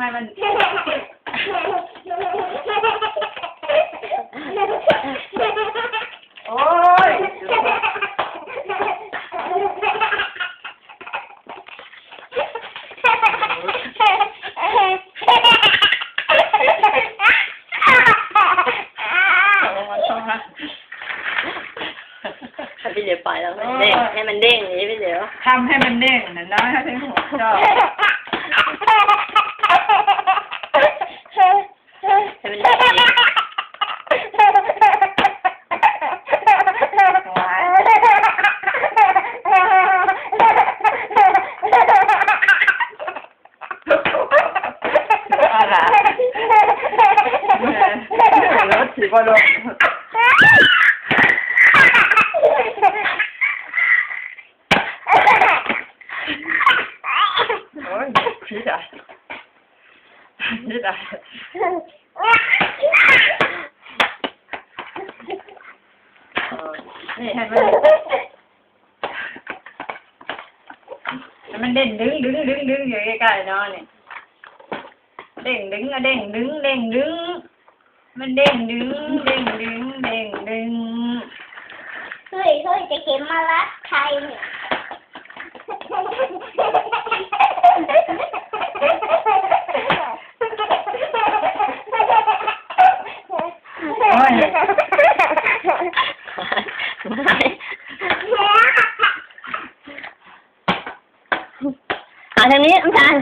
ให้มัน โอ้ยเอามาช่องนะให้พี่เหลียวปล่อยแล้วมันเด้งให้มันเด้งอย่างนี้พี่เหลียว ทำให้มันเด้งนะนะถ้าเป็นหัวชอบ ให้มันเด้งอย่างนี้ อะไรรถถีบอลงโอ้ยพีดอะพีดอะเออนี่ให้มันให้มันเด่นดึงดึงดึงดึงอยู่ใกล้ๆเนาะนี่ เด้งดึงอะเด้งดึงเด้งดึง มันเด้งดึงเด้งดึงเด้งดึงเฮ้ยเฮ้ยจะเข็มมารัดใครเนี่ยโอ้ยไม่อ่าทางนี้น้ำตาล